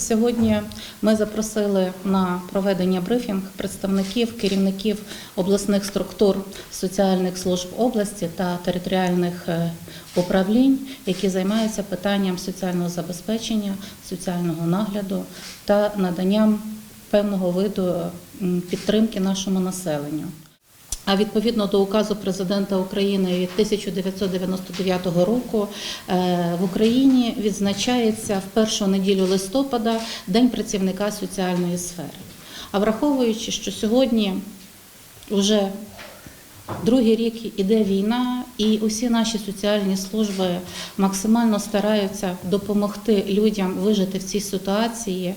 Сьогодні ми запросили на проведення брифінг представників керівників обласних структур соціальних служб області та територіальних е, управлінь, які займаються питанням соціального забезпечення, соціального нагляду та наданням певного виду підтримки нашому населенню. А відповідно до указу президента України від 1999 року е, в Україні відзначається в першу неділю листопада День працівника соціальної сфери. А враховуючи, що сьогодні вже Другий рік іде війна, і усі наші соціальні служби максимально стараються допомогти людям вижити в цій ситуації,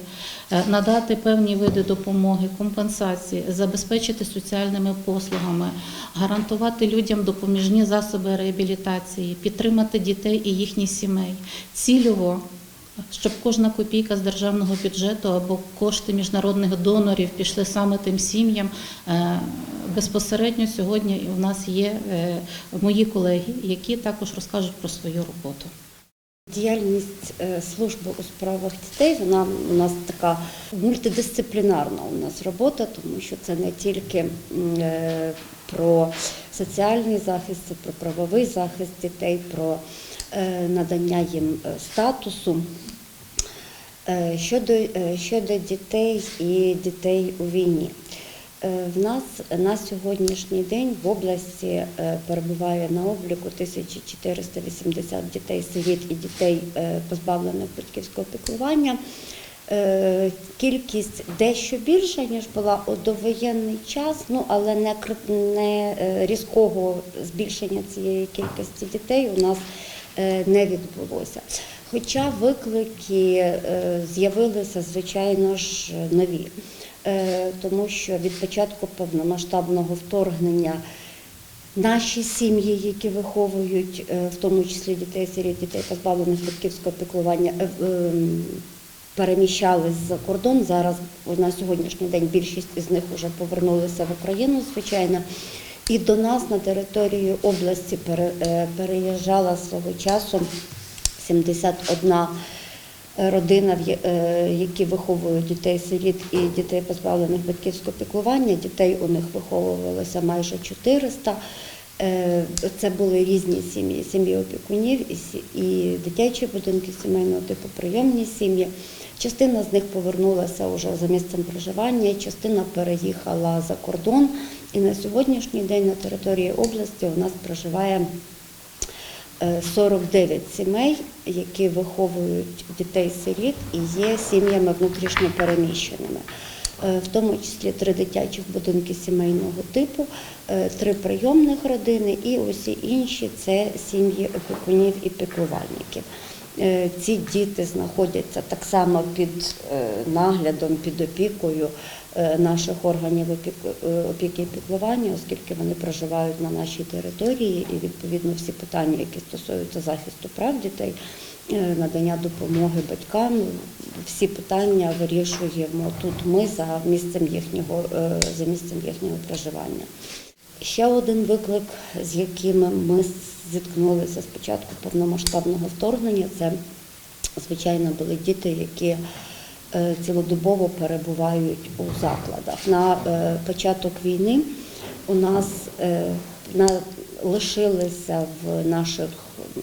е, надати певні види допомоги, компенсації, забезпечити соціальними послугами, гарантувати людям допоміжні засоби реабілітації, підтримати дітей і їхніх сімей, цільово щоб кожна копійка з державного бюджету або кошти міжнародних донорів пішли саме тим сім'ям. Безпосередньо сьогодні у нас є е, мої колеги, які також розкажуть про свою роботу. Діяльність е, служби у справах дітей вона у нас така мультидисциплінарна у нас робота, тому що це не тільки е, про соціальний захист, це про правовий захист дітей, про надання їм статусу. Щодо, щодо дітей і дітей у війні. Е, В нас на сьогоднішній день в області е, перебуває на обліку 1480 дітей сиріт і дітей е, позбавлених батьківського піклування. Кількість дещо більша, ніж була у довоєнний час, ну але не, не різкого збільшення цієї кількості дітей у нас не відбулося. Хоча виклики з'явилися, звичайно ж, нові. Е, тому що від початку повномасштабного вторгнення наші сім'ї, які виховують, е, в тому числі дітей сиріт, дітей позбавлених батьківського піклування, е, е, переміщались за кордон. Зараз на сьогоднішній день більшість із них вже повернулися в Україну, звичайно. І до нас на територію області переїжджала свого часу 71 родина, в я- е, які виховують дітей-сиріт і дітей позбавлених батьківського піклування. Дітей у них виховувалося майже 400. Е, Це були різні сім'ї, сім'ї опікунів і дитячі будинки сімейного типу, прийомні сім'ї. Частина з них повернулася вже за місцем проживання, частина переїхала за кордон. І на сьогоднішній день на території області у нас проживає е, 49 сімей, які виховують дітей-сиріт і є сім'ями внутрішньо переміщеними. Е, В тому числі три дитячих будинки сімейного типу, е, три прийомних родини і усі інші це сім'ї опікунів і піклувальників. Е, Ці діти знаходяться так само під е, наглядом, під опікою е, наших органів опіки і піклування, оскільки вони проживають на нашій території, і відповідно всі питання, які стосуються захисту прав дітей, надання допомоги батькам, всі питання вирішуємо тут. Ми за місцем їхнього за місцем їхнього проживання. Ще один виклик, з яким ми зіткнулися з початку повномасштабного вторгнення, це звичайно були діти, які е, цілодобово перебувають у закладах. На е, початок війни у нас е, лишилися в наших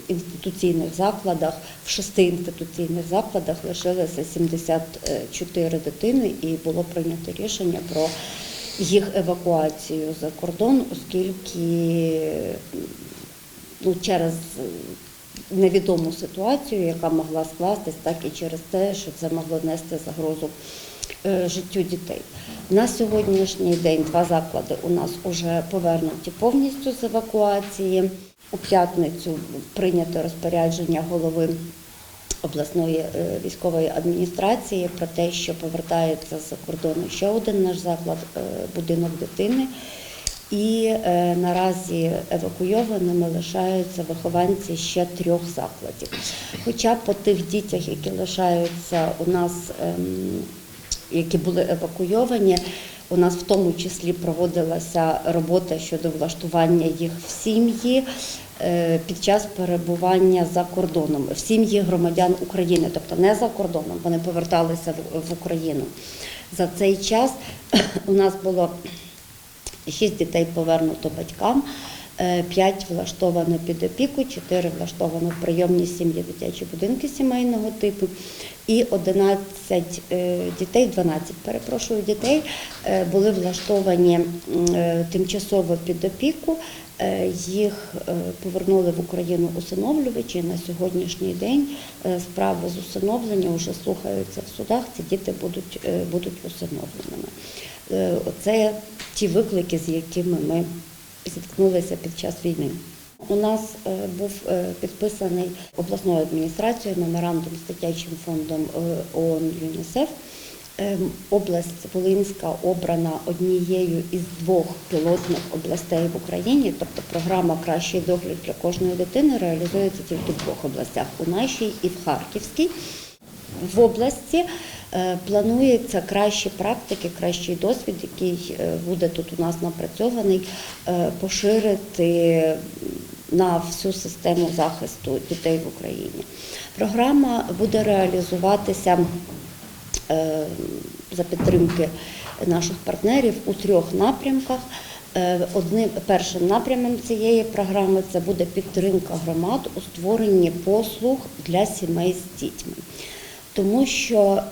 інституційних закладах, в шести інституційних закладах лишилися 74 дитини, і було прийнято рішення про їх евакуацію за кордон, оскільки ну, через невідому ситуацію, яка могла скластись, так і через те, що це могло нести загрозу е, життю дітей. На сьогоднішній день два заклади у нас вже повернуті повністю з евакуації. У п'ятницю прийнято розпорядження голови обласної е, військової адміністрації про те, що повертається з кордону ще один наш заклад, е, будинок дитини. І е, наразі евакуйованими лишаються вихованці ще трьох закладів. Хоча по тих дітях, які лишаються у нас, ем, які були евакуйовані, у нас в тому числі проводилася робота щодо влаштування їх в сім'ї. Е, під час перебування за кордоном в сім'ї громадян України, тобто не за кордоном, вони поверталися в Україну. За цей час у нас було шість дітей повернуто батькам. Е, П'ять влаштовано під опіку, чотири влаштовано в прийомні сім'ї дитячі будинки сімейного типу, і 11 е, дітей, 12, перепрошую, дітей е, були влаштовані тимчасово під опіку. Їх повернули в Україну усиновлювачі. На сьогоднішній день справи з усиновлення вже слухаються в судах. Ці діти будуть, будуть усиновленими. Це ті виклики, з якими ми зіткнулися під час війни. У нас е, був е, підписаний обласною адміністрацією меморандум з дитячим фондом е, ООН ЮНІСЕФ. Область Волинська обрана однією із двох пілотних областей в Україні, тобто програма Кращий догляд для кожної дитини реалізується тільки в двох областях у нашій і в Харківській. В області планується кращі практики, кращий досвід, який е, буде тут у нас напрацьований, е, поширити на всю систему захисту дітей в Україні. Програма буде реалізуватися е, за підтримки наших партнерів у трьох напрямках. Е, Одним першим напрямом цієї програми це буде підтримка громад у створенні послуг для сімей з дітьми. Тому що е,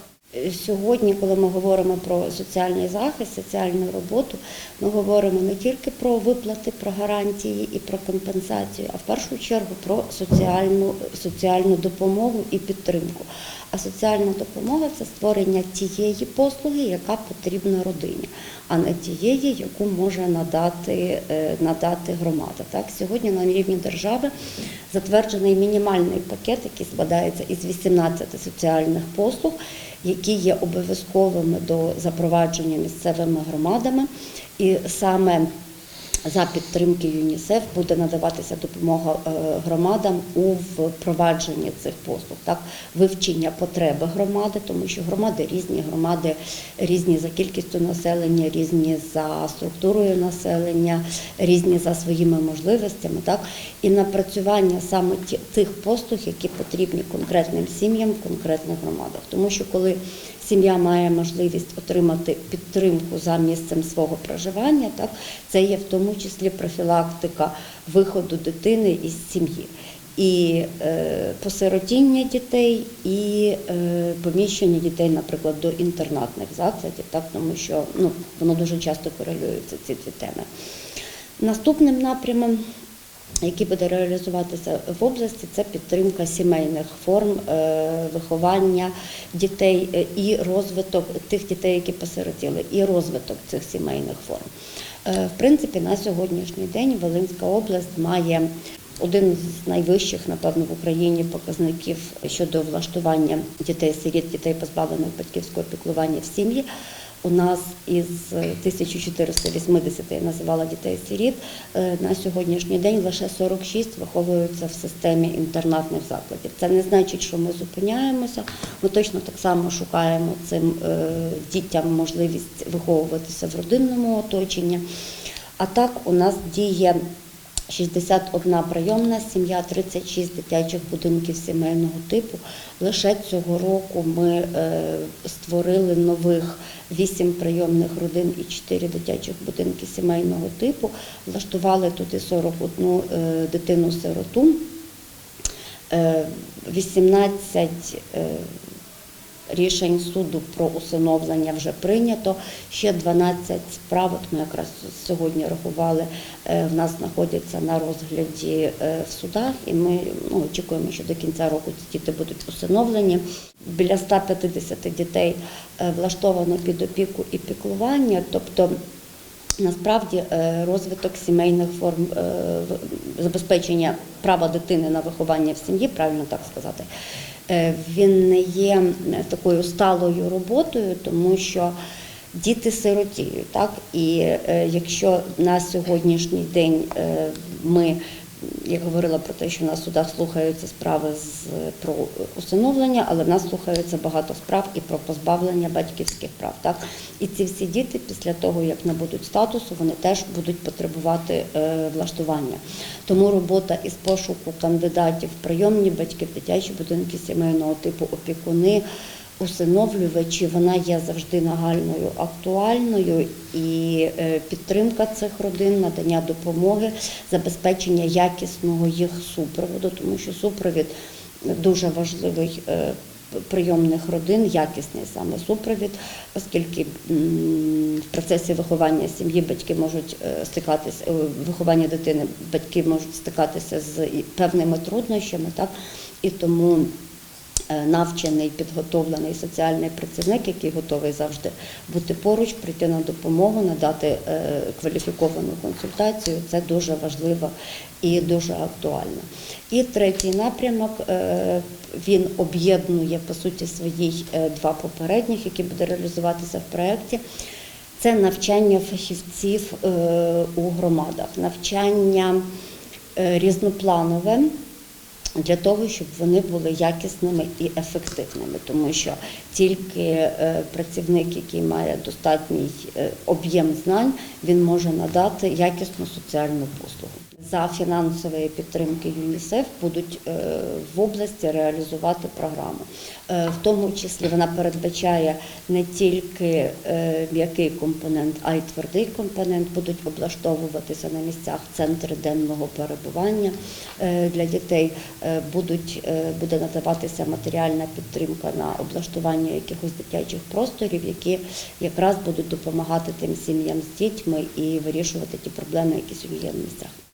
сьогодні, коли ми говоримо про соціальний захист, соціальну роботу, ми говоримо не тільки про виплати, про гарантії і про компенсацію, а в першу чергу про соціальну, соціальну допомогу і підтримку. А соціальна допомога це створення тієї послуги, яка потрібна родині, а не тієї, яку може надати, е, надати громада. Так, сьогодні на рівні держави затверджений мінімальний пакет, який складається із 18 соціальних послуг, які є обов'язковими до запровадження місцевими громадами. І саме за підтримки ЮНІСЕФ буде надаватися допомога е, громадам у впровадженні цих послуг, так вивчення потреби громади, тому що громади різні, громади різні за кількістю населення, різні за структурою населення, різні за своїми можливостями, так. І напрацювання саме тих послуг, які потрібні конкретним сім'ям конкретних громадах, тому що коли сім'я має можливість отримати підтримку за місцем свого проживання, так це є в тому числі профілактика виходу дитини із сім'ї. І е, посиротіння дітей, і е, поміщення дітей, наприклад, до інтернатних закладів, так тому що ну воно дуже часто корелюється ці дві теми. Наступним напрямом який буде реалізуватися в області, це підтримка сімейних форм е, виховання дітей е, і розвиток тих дітей, які посиротіли, і розвиток цих сімейних форм. Е, В принципі, на сьогоднішній день Волинська область має один з найвищих, напевно, в Україні показників щодо влаштування дітей-сиріт, дітей позбавлених батьківського піклування в сім'ї. У нас із 1480 я називала дітей-сиріт. е, На сьогоднішній день лише 46 виховуються в системі інтернатних закладів. Це не значить, що ми зупиняємося. Ми точно так само шукаємо цим е, дітям можливість виховуватися в родинному оточенні. А так у нас діє 61 прийомна сім'я, 36 дитячих будинків сімейного типу. Лише цього року ми е, створили нових 8 прийомних родин і 4 дитячих будинки сімейного типу. Влаштували тут і 41 е, дитину-сироту. Е, 18 е, рішень суду про усиновлення вже прийнято. Ще 12 справ, от ми якраз сьогодні рахували, е, в нас знаходяться на розгляді е, в судах, і ми ну, очікуємо, що до кінця року ці діти будуть усиновлені. Біля 150 дітей е, влаштовано під опіку і піклування, тобто Насправді розвиток сімейних форм забезпечення права дитини на виховання в сім'ї, правильно так сказати, він не є е, такою сталою роботою, тому що діти сиротіють. Так? І е, якщо на сьогоднішній день е, ми я говорила про те, що на судах слухаються справи з про усиновлення, але в нас слухаються багато справ і про позбавлення батьківських прав. Так і ці всі діти, після того як набудуть статусу, вони теж будуть потребувати е, влаштування. Тому робота із пошуку кандидатів в прийомні батьки, в дитячі будинки сімейного типу опікуни. Усиновлювачі, вона є завжди нагальною, актуальною, і е, підтримка цих родин, надання допомоги, забезпечення якісного їх супроводу, тому що супровід дуже важливий е, прийомних родин, якісний саме супровід, оскільки в процесі виховання сім'ї батьки можуть е, стикатися, виховання дитини, батьки можуть стикатися з певними труднощами, так? І тому навчений, підготовлений соціальний працівник, який готовий завжди бути поруч, прийти на допомогу, надати е, кваліфіковану консультацію. Це дуже важливо і дуже актуально. І третій напрямок е, він об'єднує по суті своїй е, два попередніх, які буде реалізуватися в проєкті. Це навчання фахівців е, у громадах, навчання е, різнопланове для того, щоб вони були якісними і ефективними, тому що тільки е, працівник, який має достатній е, об'єм знань, він може надати якісну соціальну послугу. За фінансової підтримки ЮНІСЕФ будуть е, в області реалізувати програму. Е, В тому числі вона передбачає не тільки е, м'який компонент, а й твердий компонент. Будуть облаштовуватися на місцях центри денного перебування для дітей. Будуть, буде надаватися матеріальна підтримка на облаштування якихось дитячих просторів, які якраз будуть допомагати тим сім'ям з дітьми і вирішувати ті проблеми, які сьогодні є на місцях.